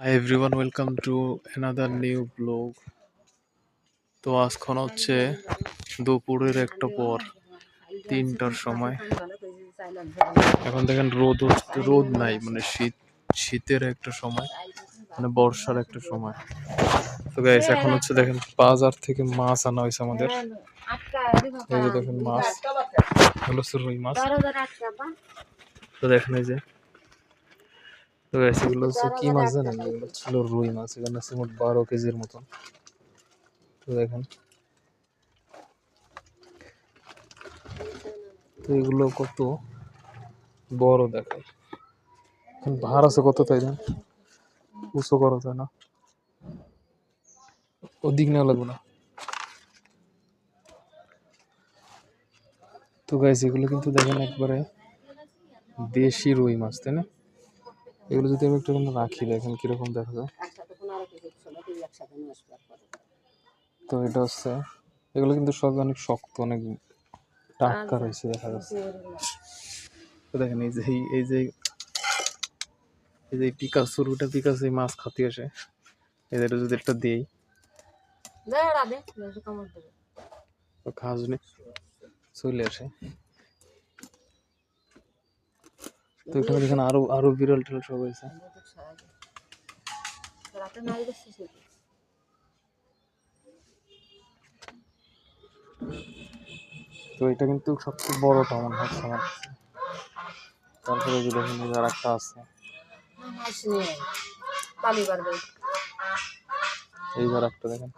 Hi everyone welcome to another new blog তো আজখন হচ্ছে দুপুরের একটা পর, তিনটার সময়। এখন দেখেন রোদ রোদ নাই মানে শীত, শীতের একটা সময় মানে বর্ষার একটা সময়। তো গাইস এখন হচ্ছে দেখেন বাজার থেকে মাছ আনা হয়েছে আমাদের। দেখেন মাছ হচ্ছে রুই মাছ। তো দেখেন এই যে তো গাইস এগুলো হচ্ছে কি মাছ জানেন এগুলো ছিল রুই মাছ এখানে আছে মোট বারো কেজির মতন তো দেখেন তো এগুলো কত বড় দেখায় এখন ভার আছে কত তাই না উঁচু করো তাই না ওদিক নেওয়া লাগবে না তো গাইস এগুলো কিন্তু দেখেন একবারে দেশি রুই মাছ তাই না এগুলো যদি আমি একটু রাখি দেখেন কীরকম দেখা যায়। তো এটা হচ্ছে এগুলো কিন্তু সব অনেক শক্ত অনেক টাটকা রয়েছে দেখা যাচ্ছে। তো দেখেন এই যে এই- যে এই যে পিকাস শুরুটা পিকাস মাছ খাতে আসে। এদের যদি একটা দিই। তো খাস নি চলে আসে। তো এখানে দেখেন আরও আরও বিরল টিরল সব হয়েছে। তো এটা কিন্তু সবচেয়ে বড়টা মনে হচ্ছে। আমার। তারপরে যে দেখেন আর একটা আছে। এইবার একটা দেখেন।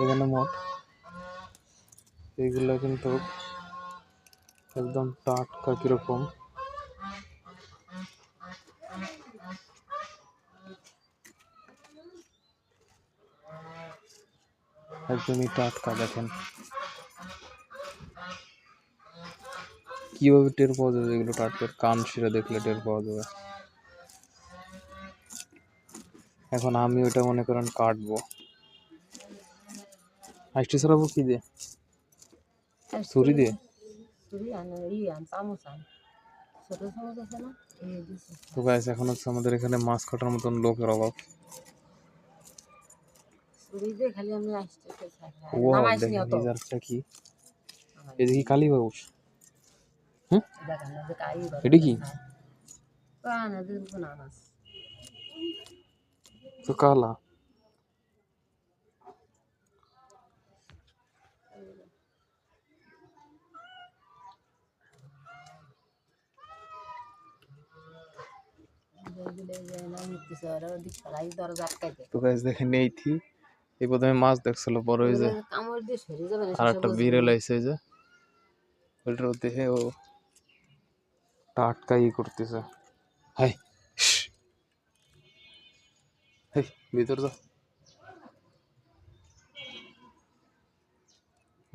এখানে মোট। এইগুলা কিন্তু একদম টাটকা কীরকম। একদমই টাটকা দেখেন। কীভাবে টের পাওয়া যাবে এগুলো টাটকা কান শিরা দেখলে টের পাওয়া যাবে। এখন আমি ওটা মনে করেন কাটবো। আইসটি ছাড়াবো কি দিয়ে? ছুরি দিয়ে? তো গাইস এখন হচ্ছে আমাদের এখানে মাছ কাটার মতন লোকের অভাব। খালি আমি আসতে ও দেখেন এই জারটা কি এটা কি কালী বাবুস এটা কি তো কালা তো গাইস দেখেন এই থি এই প্রথমে মাছ দেখছিল বড় হয়ে না আর একটা বিড়াল এই যে। ওইটার দেখে ও টাটকা ই করতেছে। হাই। ভিতর যা।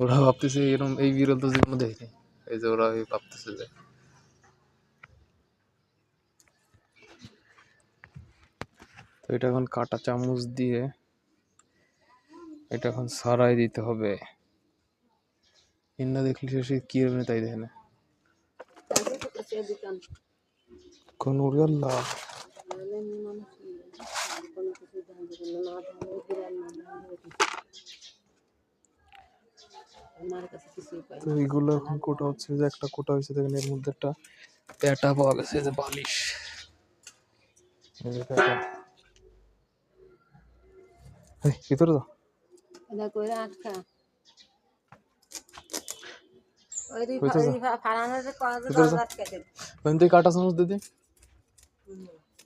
ওরা ভাবতেছে এরকম এই বিড়াল তো জীবনে দেখে এই যে ওরা এই ভাবতেছে যে তো এটা এখন কাটা চামচ দিয়ে এটা এখন সারাই দিতে হবে। ইন্না দেখলে সে কি হবে তাই দেখে না। কোন পাই তো এইগুলো এখন কোটা হচ্ছে যে একটা কোটা হয়েছে দেখেন, এর মধ্যে একটা পাওয়া গেছে যে ভিতরে এটা আটকা কাটা চামচ দিদি?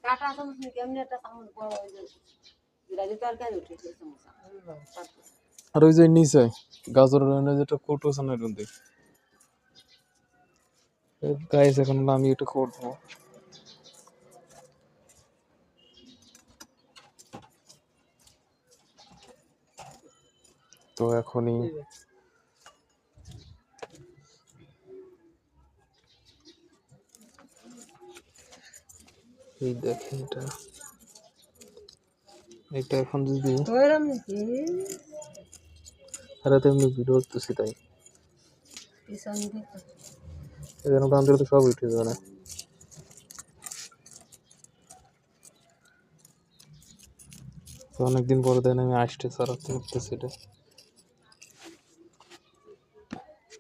কাটা চামচ একটা চামচ বড় হয়ে যায় আর ওই যে নিচে রান্না যেটা কোটো আছে না এর গাইস এখন আমি এটা করব তো এখনই এই দেখেন এটা। এটা এখন যদি তো এমনি ভিডিও করতেছি তাই। এখানে প্রান্ত তো সব উঠে যাবে না। তো অনেকদিন পরে দেন আমি আসতে সারাতে উঠতেছি এটা এটা যা চাল দেওয়া লাগে এটা যা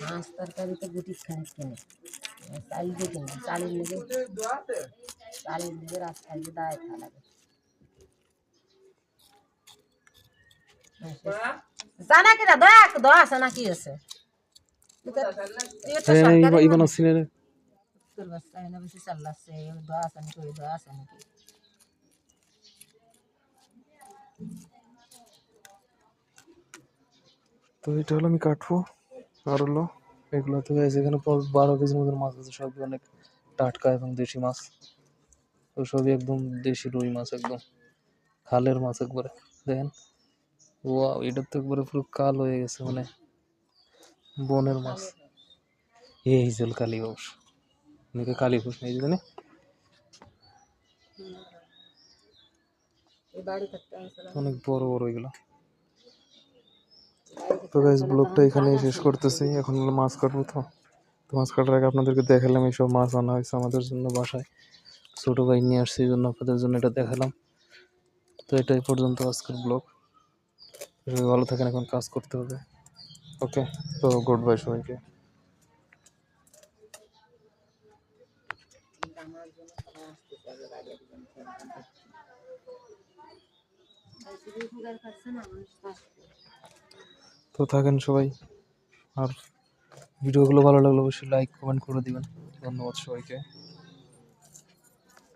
মাছ তরকারিতে গুটি খাই কেনে। চাল দিয়ে কিনে। চালের লেগে চালের লেগে রাস্তায় গিয়ে দায় খা লাগে। জানা কিনা? দয়া দয়া আছে না কি আছে? ইবান মানুষ। রে তোর বাচ্চা এনে বেশি চাল্লাচ্ছে দয়া আছে নাকি? দয়া আছে নাকি? তো এটা হলো আমি কাটবো আর হলো এগুলো তো গাইজ এখানে বারো কেজির মতন মাছ আছে সবই অনেক টাটকা এবং দেশি মাছ। তো সবই একদম দেশি রুই মাছ একদম খালের মাছ একবারে দেখেন। ও এটা তো একবারে পুরো কাল হয়ে গেছে মানে বনের মাছ। এই জল কালী অবশ্য অনেকে কালী ঘুষ নেই জানে। অনেক বড় বড় এগুলো। তো গাইজ ব্লগটা এখানেই শেষ করতেছি। এখন হলো মাছ কাটবো তো। তো মাছ কাটার আগে আপনাদেরকে দেখালাম এইসব মাছ আনা হয়েছে আমাদের জন্য বাসায়। ছোটো ভাই নিয়ে আসছে এই জন্য আপনাদের জন্য এটা দেখালাম। তো এটাই পর্যন্ত আজকের ব্লগ সবাই ভালো থাকেন, এখন কাজ করতে হবে। ওকে তো গুড বাই সবাইকে শুধু ফুগার খাচ্ছে না মানুষ থাকেন সবাই। আর ভিডিওগুলো ভালো লাগলে অবশ্যই লাইক কমেন্ট করে দিবেন। ধন্যবাদ সবাইকে।